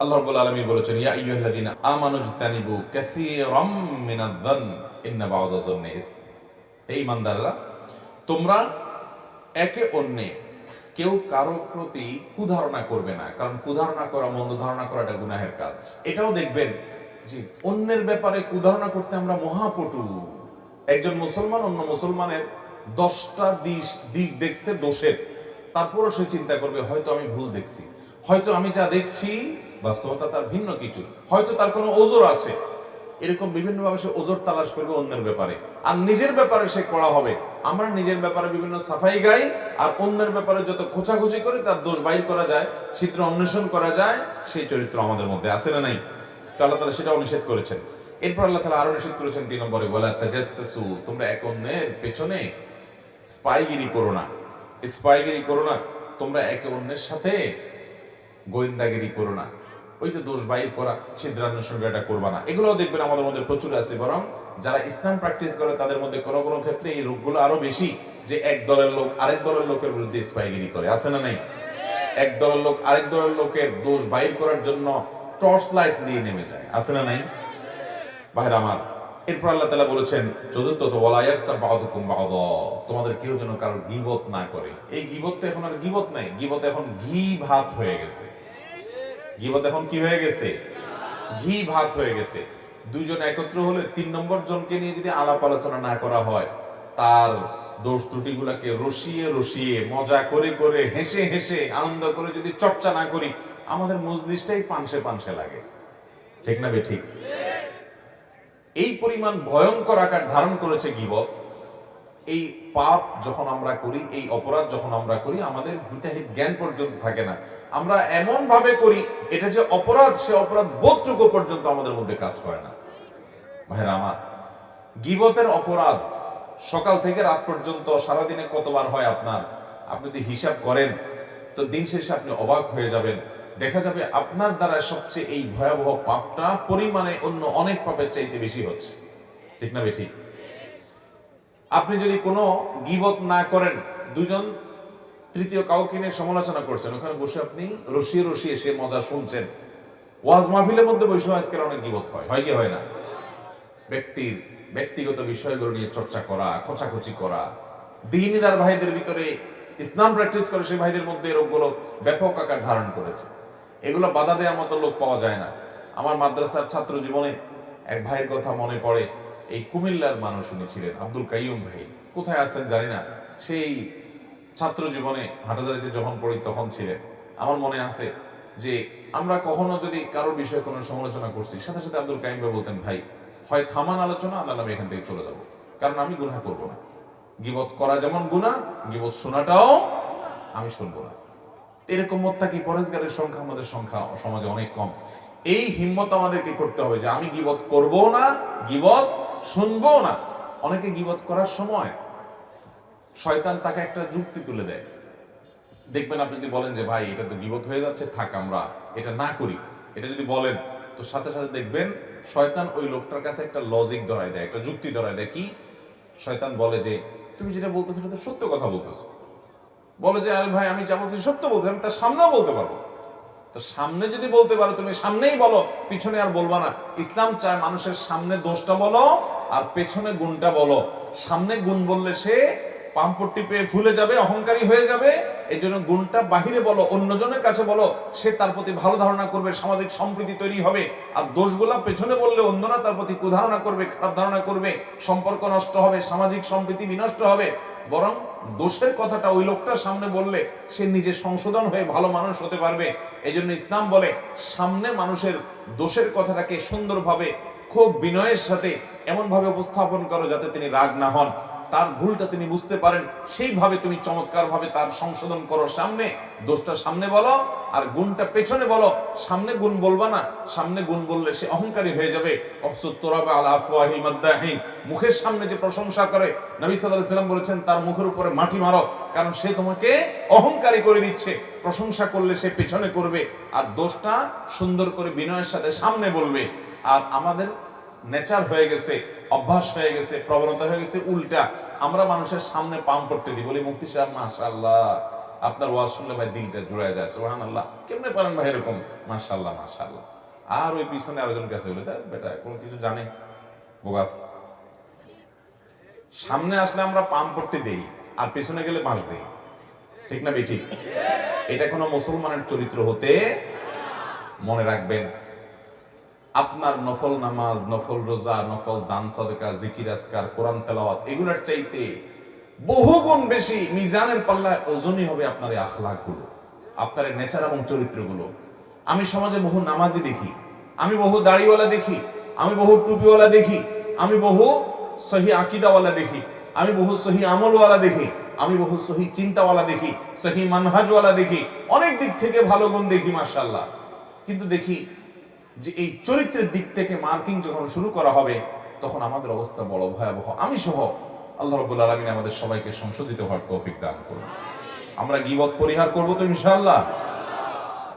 আল্লাহ রাব্বুল আলামিন বলেছেন ইয়া আইয়ুহাল্লাযীনা আমানু ইজতানিবু কাসীরাম মিনায-যান ইন্না বা'যা-যান্নি ইসম হে ঈমানদাররা তোমরা একে অন্যে কেউ কারও প্রতি কুধারণা করবে না কারণ কুধারণা করা মন্দ ধারণা করাটা গুনাহের কাজ। এটাও দেখবেন যে অন্যের ব্যাপারে কুধারণা করতে আমরা মহাপটু। একজন মুসলমান অন্য মুসলমানের দশটা দিক দিক দেখছে দোষের। তারপরও সে চিন্তা করবে হয়তো আমি ভুল দেখছি। হয়তো আমি যা দেখছি বাস্তবতা তার ভিন্ন কিছু। হয়তো তার কোনো ওজোর আছে। এরকম বিভিন্ন ভাবে সে ওজোর তালাশ করবে অন্যের ব্যাপারে। আর নিজের ব্যাপারে সে করা হবে। আমরা নিজের ব্যাপারে বিভিন্ন সাফাই গাই, আর অন্যের ব্যাপারে যত খোঁচাখুচি করে, তার দোষ বাইর করা যায় চিত্র অন্বেষণ করা যায়, সেই চরিত্র আমাদের মধ্যে আছে না নাই? তো আল্লাহ তালা সেটাও নিষেধ করেছেন। এরপর আল্লাহ তালা আরও নিষেধ করেছেন তিন নম্বরে বলে তাজাসসু তোমরা এক অন্যের পেছনে স্পাইগিরি করো না। স্পাইগিরি করো না, তোমরা একে অন্যের সাথে গোয়েন্দাগিরি করো না। ওই যে দোষ বাইর করা ছিদ্রান্বেষণ এটা করবা না। এগুলো দেখবেন আমাদের মধ্যে প্রচুর আছে, বরং যারা ইসলাম প্র্যাকটিস করে, তাদের মধ্যে কোনো কোনো ক্ষেত্রে এই রোগগুলো আরও বেশি যে এক দলের লোক আরেক দলের লোকের বিরুদ্ধে স্পাইগিরি করে। আছে না নাই? এক দলের লোক আরেক দলের লোকের দোষ বাইর করার জন্য টর্চ লাইট নিয়ে নেমে যায়। আছে না নাই? ভাইর আমার, এরপর আল্লাহ তালা বলেছেন, চতুর্থ তো বলা একটা বাদুকুম বাদ তোমাদের কেউ যেন কারোর গিবত না করে। এই গিবত তো এখন আর গিবত নাই, গিবত এখন ঘি ভাত হয়ে গেছে। গিবত এখন কি হয়ে গেছে? ঘি ভাত হয়ে গেছে। দুইজন একত্র হলে তিন নম্বর জনকে নিয়ে যদি আলাপ আলোচনা না করা হয়, তার দোষ ত্রুটিগুলাকে রসিয়ে রসিয়ে, মজা করে করে, হেসে হেসে, আনন্দ করে যদি চর্চা না করি, আমাদের মজলিসটাই পানসে পানসে লাগে। ঠিক না বে ঠিক? এই পরিমাণ ভয়ঙ্কর আকার ধারণ করেছে গিবত। এই পাপ যখন আমরা করি, এই অপরাধ যখন আমরা করি, আমাদের হিতাহিত জ্ঞান পর্যন্ত থাকে না। আমরা এমন ভাবে করি, এটা যে অপরাধ, সে অপরাধ বোধটুকু পর্যন্ত আমাদের মধ্যে কাজ করে না। ভাইরা আমার, গিবতের অপরাধ সকাল থেকে রাত পর্যন্ত সারাদিনে কতবার হয় আপনার? আপনি যদি হিসাব করেন, তো দিন শেষে আপনি অবাক হয়ে যাবেন। দেখা যাবে আপনার দ্বারা সবচেয়ে এই ভয়াবহ পাপটা পরিমাণে অন্য অনেক পাপের চাইতে বেশি হচ্ছে। ঠিক না বেঠিক আপনি যদি কোনো গিবত না করেন, দুজন তৃতীয় কাউকে নিয়ে সমালোচনা করছেন, ওখানে বসে আপনি রসিয়ে রসিয়ে সে মজা শুনছেন। ওয়াজ মাহফিলের মধ্যে বসে আজকাল অনেক গিবত হয় হয় কি হয় না? ব্যক্তির ব্যক্তিগত বিষয়গুলো নিয়ে চর্চা করা, খোঁচাখুচি করা। দিনীদার ভাইদের ভিতরে ইসলাম প্র্যাকটিস করে সেই ভাইদের মধ্যে রোগগুলো ব্যাপক আকার ধারণ করেছে। এগুলো বাধা দেওয়ার মতো লোক পাওয়া যায় না। আমার মাদ্রাসার ছাত্র জীবনে এক ভাইয়ের কথা মনে পড়ে এই কুমিল্লার মানুষ উনি ছিলেন, আব্দুল কাইয়ুম ভাই। কোথায় আছেন জানি না। সেই ছাত্র জীবনে হাটাজারিতে যখন পড়ি তখন ছিলেন। আমার মনে আছে যে আমরা কখনো যদি কারোর বিষয়ে কোনো সমালোচনা করছি, সাথে সাথে আব্দুল কাইম ভাই বলতেন, ভাই, হয় থামান আলোচনা, আল্লাহ আমি এখান থেকে চলে যাব। কারণ আমি গুনাহ করব না। গিবত করা যেমন গুনাহ, গিবত শোনাটাও আমি শুনব না। এরকম মোত্তাকি পরেশগারের সংখ্যা আমাদের সংখ্যা সমাজে অনেক কম। এই হিম্মত আমাদেরকে করতে হবে যে আমি গিবত করব না, গিবত শুনব না। অনেকে গিবত করার সময় শয়তান তাকে একটা যুক্তি তুলে দেয়। দেখবেন আপনি যদি বলেন যে, ভাই, এটা তো গিবত হয়ে যাচ্ছে, থাক আমরা এটা না করি। এটা যদি বলেন, তো সাথে সাথে দেখবেন শয়তান ওই লোকটার কাছে একটা লজিক ধরায় দেয়, একটা যুক্তি ধরায় দেয়। কি? শয়তান বলে যে, তুমি যেটা বলতেছো সেটা তো সত্য কথা বলতেছো। বলে যে, আরে ভাই, আমি যা বলছি সত্য বলতে আমি তার সামনেও বলতে পারব। তো সামনে যদি বলতে পারো, তুমি সামনেই বলো, পিছনে আর বলবা না। ইসলাম চায় মানুষের সামনে দোষটা বলো আর পেছনে গুণটা বলো। সামনে গুণ বললে সে পাম্পট্টি পেয়ে ভুলে যাবে, অহংকারী হয়ে যাবে। এই জন্য গুণটা বাহিরে বলো, অন্যজনের কাছে বলো, সে তার প্রতি ভালো ধারণা করবে, সামাজিক সম্প্রীতি তৈরি হবে। আর দোষগুলা পেছনে বললে অন্যরা তার প্রতি কুধারণা করবে, খারাপ ধারণা করবে। সম্পর্ক নষ্ট হবে, সামাজিক সম্প্রীতি বিনষ্ট হবে। বরং দোষের কথাটা ওই লোকটার সামনে বললে সে নিজে সংশোধন হয়ে ভালো মানুষ হতে পারবে। এই জন্য ইসলাম বলে, সামনে মানুষের দোষের কথাটাকে সুন্দরভাবে খুব বিনয়ের সাথে এমনভাবে উপস্থাপন করো যাতে তিনি রাগ না হন। তার ভুলটা তিনি বুঝতে পারেন, সেইভাবে তুমি চমৎকার ভাবে তার সংশোধন করো সামনে। দোষটা সামনে বলো, আর গুণটা পেছনে বলো। সামনে গুণ বলবা না, সামনে গুণ বললে সে অহংকারী হয়ে যাবে। মুখের সামনে যে প্রশংসা করে, নবী সাল্লাম বলেছেন, তার মুখের উপরে মাটি মারো, কারণ সে তোমাকে অহংকারী করে দিচ্ছে। প্রশংসা করলে সে পেছনে করবে, আর দোষটা সুন্দর করে বিনয়ের সাথে সামনে বলবে। আর আমাদের নেচার হয়ে গেছে, অভ্যাস হয়ে গেছে, প্রবণতা হয়ে গেছে, উল্টা। আমরা মানুষের সামনে পাম করতে দিই বলি মুফতি সাহেব, মাশাআল্লাহ, আপনার ওয়াজ শুনলে ভাই দিলটা জুড়ে যায় সোহান আল্লাহ কেমনে পারেন ভাই এরকম? মাশাল্লাহ মাশাল্লাহ আর ওই পিছনে আরেকজন কাছে বলে দেখ বেটা, কোনো কিছু জানে? বোগাস। সামনে আসলে আমরা পাম করতে দেই, আর পেছনে গেলে বাঁশ দেই। ঠিক না, বেঠিক? এটা কোনো মুসলমানের চরিত্র হতে মনে রাখবেন। আপনার নফল নামাজ, নফল রোজা, নফল দান সদকা, জিকির আসকার কোরআন তেলাওয়াত, এগুলোর চাইতে বহুগুণ বেশি মিজানের পাল্লায় ওজনই হবে আপনার এই আখলাকগুলো, আপনার নেচার এবং চরিত্রগুলো। আমি সমাজে বহু নামাজি দেখি, আমি বহু দাড়িওয়ালা দেখি, আমি বহু টুপিওয়ালা দেখি, আমি বহু সহি আকিদাওয়ালা দেখি, আমি বহু সহি আমলওয়ালা দেখি, আমি বহু সহি চিন্তাওয়ালা দেখি, সহি মানহাজওয়ালা দেখি, অনেক দিক থেকে ভালো গুণ দেখি মার্শাল্লাহ কিন্তু দেখি যে এই চরিত্রের দিক থেকে মার্কিং যখন শুরু করা হবে, তখন আমাদের অবস্থা বড় ভয়াবহ। আমি সহ আল্লাহ রব্বুল আলমিন আমাদের সবাইকে সংশোধিত হওয়ার তৌফিক দান করুন। আমরা গিবত পরিহার করব তো ইনশাআল্লাহ।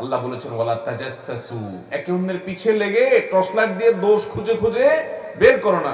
আল্লাহ বলেছেন, ওয়ালা তাজাসসু একে অন্যের পিছে লেগে টর্চ লাইট দিয়ে দোষ খুঁজে খুঁজে বের করো না।